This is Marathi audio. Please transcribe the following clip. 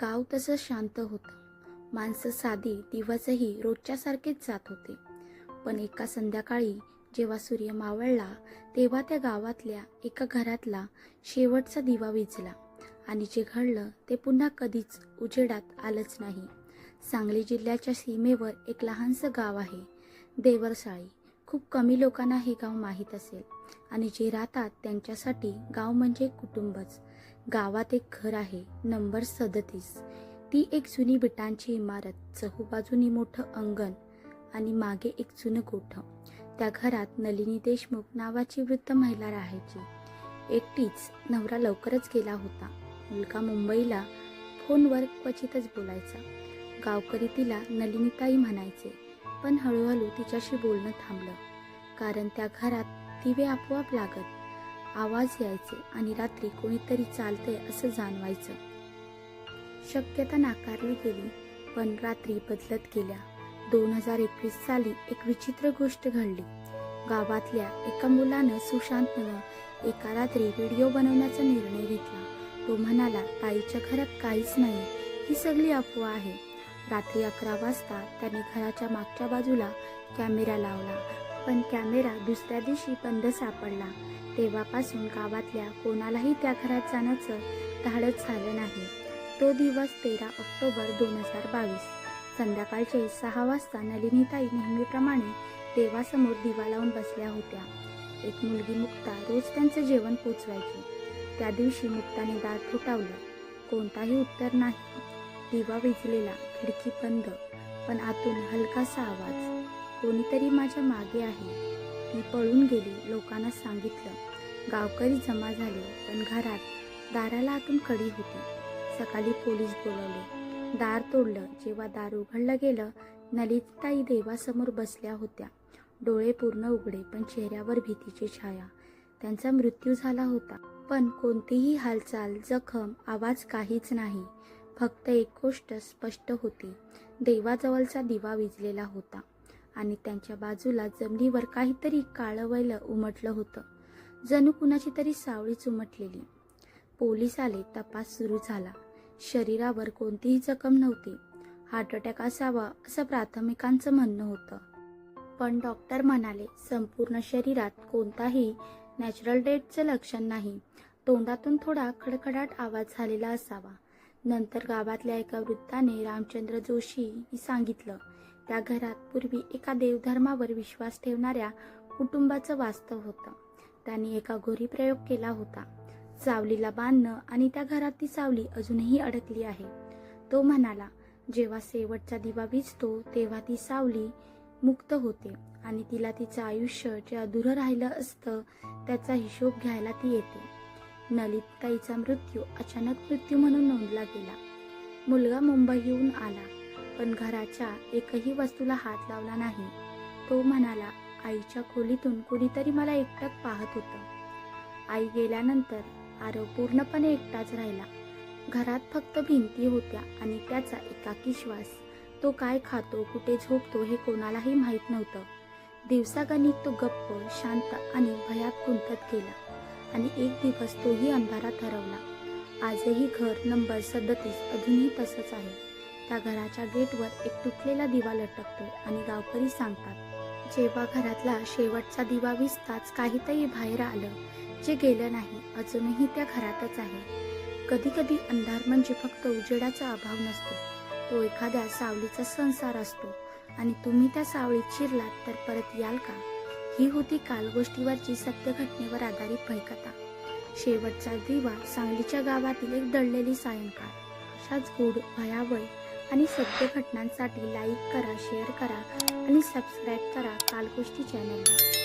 गाव तसं शांत होतं. माणसं साधी दिवसही रोजच्यासारखेच जात होते. पण एका संध्याकाळी जेव्हा सूर्य मावळला तेव्हा त्या गावातल्या एका घरातला शेवटचा दिवा विजला. आणि जे घडलं ते पुन्हा कधीच उजेडात आलंच नाही. सांगली जिल्ह्याच्या सीमेवर एक लहानसं गाव आहे. देवरसाळी. खूप कमी लोकांना हे गाव माहीत असेल. आणि जे राहतात त्यांच्यासाठी गाव म्हणजे कुटुंबच. गावात एक घर आहे नंबर सदतीस. ती एक जुनी बिटांची इमारत चहूबाजूनी मोठं अंगण आणि मागे एक जुनं गोठं. त्या घरात नलिनी देशमुख नावाची वृद्ध महिला राहायची. एकटीच नवरा लवकरच गेला होता. मुलगा मुंबईला फोनवर क्वचितच बोलायचा. गावकरी तिला नलिनीताई म्हणायचे पण हळूहळू तिच्याशी बोलणं थांबलं. कारण त्या घरात दिवे आपोआप लागत आवाज यायचे आणि रात्री कोणीतरी चालते असं जाणवायचं. शक्यता नाकारली गेली पण रात्री बदलत गेल्या. दोन हजार एकवीस साली एक विचित्र गोष्ट घडली. गावातल्या एका मुलानं सुशांतनं एका रात्री व्हिडिओ बनवण्याचा निर्णय घेतला. तो म्हणाला ताईच्या घरात काहीच नाही. ही सगळी अफवा आहे. रात्री अकरा वाजता त्याने घराच्या मागच्या बाजूला कॅमेरा लावला. पण कॅमेरा दुसऱ्या दिवशी बंद सापडला. तेव्हापासून गावातल्या कोणालाही त्या घरात जाण्याचं धाडच झालं नाही. तो दिवस तेरा ऑक्टोबर दोन हजार बावीस. संध्याकाळचे सहा वाजता नलिनीताई नेहमीप्रमाणे देवासमोर दिवा लावून बसल्या होत्या. एक मुलगी मुक्ता रोज त्यांचं जेवण पोचवायची. त्या दिवशी मुक्ताने दार फुटावलं. कोणताही उत्तर नाही. दिवा विजलेला खिडकी बंद. पण आतून हलकासा आवाज. कोणीतरी माझ्या मागे आहे. मी पळून गेली लोकांना सांगितलं. गावकरी जमा झाले पण घरात दाराला आतून कडी होती. सकाळी पोलीस बोलवले. दार तोडलं. जेव्हा दार उघडलं गेलं नलिताई देवासमोर बसल्या होत्या. डोळे पूर्ण उघडे पण चेहऱ्यावर भीतीची छाया. त्यांचा मृत्यू झाला होता. पण कोणतीही हालचाल जखम आवाज काहीच नाही. फक्त एक गोष्ट स्पष्ट होती. देवाजवळचा दिवा विजलेला होता. आणि त्यांच्या बाजूला जमिनीवर काहीतरी काळवैलं उमटलं होतं. जणू कुणाची तरी सावळीच उमटलेली. पोलीस आले तपास सुरू झाला. शरीरावर कोणतीही जखम नव्हती. हार्ट अटॅक असावा असं प्राथमिकांचं म्हणणं होतं. पण डॉक्टर म्हणाले संपूर्ण शरीरात कोणताही नॅचरल डेथचं लक्षण नाही. तोंडातून थोडा खडखडाट आवाज झालेला असावा. नंतर गावातल्या एका वृद्धाने रामचंद्र जोशी सांगितलं त्या घरात पूर्वी एका देवधर्मावर विश्वास ठेवणाऱ्या कुटुंबाचं वास्तव होतं. त्यांनी एका घोरी प्रयोग केला होता. सावलीला बांधणं आणि त्या घरात ती सावली अजूनही अडकली आहे. तो म्हणाला जेव्हा शेवटचा दिवा विजतो तेव्हा ती सावली मुक्त होते आणि तिला तिचं आयुष्य जे अधुरं राहिलं असतं त्याचा हिशोब घ्यायला ती येते. नलितताईचा मृत्यू अचानक मृत्यू म्हणून नोंदला गेला. मुलगा मुंबईहून आला. पण घराच्या एकही वस्तूला हात लावला नाही. तो म्हणाला आईच्या खोलीतून कुणीतरी मला एकटक पाहत होतं. आई गेल्यानंतर आरव पूर्णपणे एकटाच राहिला. घरात फक्त भिंती होत्या आणि त्याचा एकाकी श्वास तो काय खातो कुठे झोपतो हे कोणालाही माहीत नव्हतं. दिवसागणिक तो गप्प शांत आणि भयात गुंतत गेला आणि एक दिवस तोही अंधारात हरवला. आजही घर नंबर सदतीस अजूनही तसंच आहे. त्या घराच्या गेटवर एक तुटलेला दिवा लटकतो आणि गावकरी सांगतात जेव्हा घरातला शेवटचा दिवा विसताच काहीतरी बाहेर आलं जे गेलं नाही अजूनही त्या घरातच आहे. कधी कधी अंधार म्हणजे फक्त उजेडाचा अभाव नसतो. तो एखाद्या सावलीचा संसार असतो आणि तुम्ही त्या सावळीत शिरलात तर परत याल का? ही होती कालगोष्टीवरची सत्य घटनेवर आधारित भयकथा. शेवटचा दिवा सांगलीच्या गावातील एक दडलेली सायंकाळ. अशाच गूढ भयावय आणि सत्य घटनांसाठी लाईक करा शेअर करा आणि सबस्क्राईब करा कालकुष्टी चॅनलला